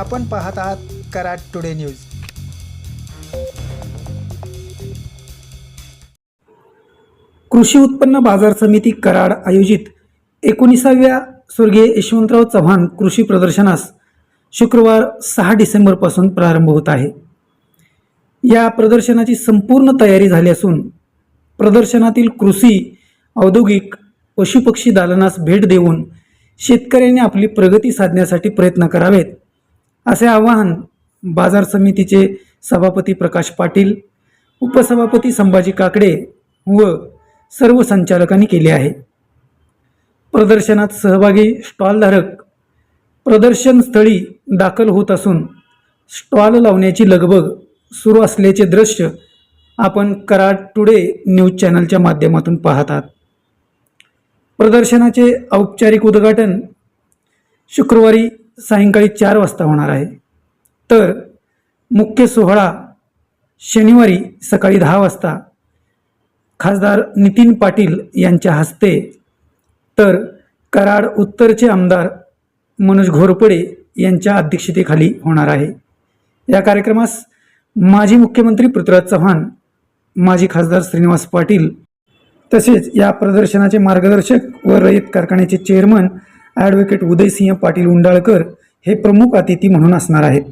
आपण पाहत आहात कराड टुडे न्यूज. कृषी उत्पन्न बाजार समिती कराड आयोजित एकोणीसाव्या स्वर्गीय यशवंतराव चव्हाण कृषी प्रदर्शनास शुक्रवार सहा डिसेंबरपासून प्रारंभ होत आहे. या प्रदर्शनाची संपूर्ण तयारी झाली असून प्रदर्शनातील कृषी औद्योगिक पशुपक्षी दालनास भेट देऊन शेतकऱ्यांनी आपली प्रगती साधण्यासाठी प्रयत्न करावेत. असे आवाहन बाजार समितीचे सभापती प्रकाश पाटील उपसभापती संभाजी काकडे व सर्व संचालकांनी केले आहे. प्रदर्शनात सहभागी स्टॉलधारक प्रदर्शनस्थळी दाखल होत असून स्टॉल लावण्याची लगबग सुरू असल्याचे दृश्य आपण कराड टुडे न्यूज चॅनलच्या माध्यमातून पाहत आहात. प्रदर्शनाचे औपचारिक उद्घाटन शुक्रवारी सायंकाळी चार वाजता होणार आहे. तर मुख्य सोहळा शनिवारी सकाळी दहा वाजता. खासदार नितीन पाटील यांच्या हस्ते. तर कराड उत्तरचे आमदार मनोज घोरपडे यांच्या अध्यक्षतेखाली होणार आहे. या कार्यक्रमास माजी मुख्यमंत्री पृथ्वीराज चव्हाण माजी खासदार श्रीनिवास पाटील तसेच या प्रदर्शनाचे मार्गदर्शक व रयत कारखान्याचे चेअरमन ॲडव्होकेट उदयसिंह पाटील उंडाळकर हे प्रमुख अतिथी म्हणून असणार आहेत.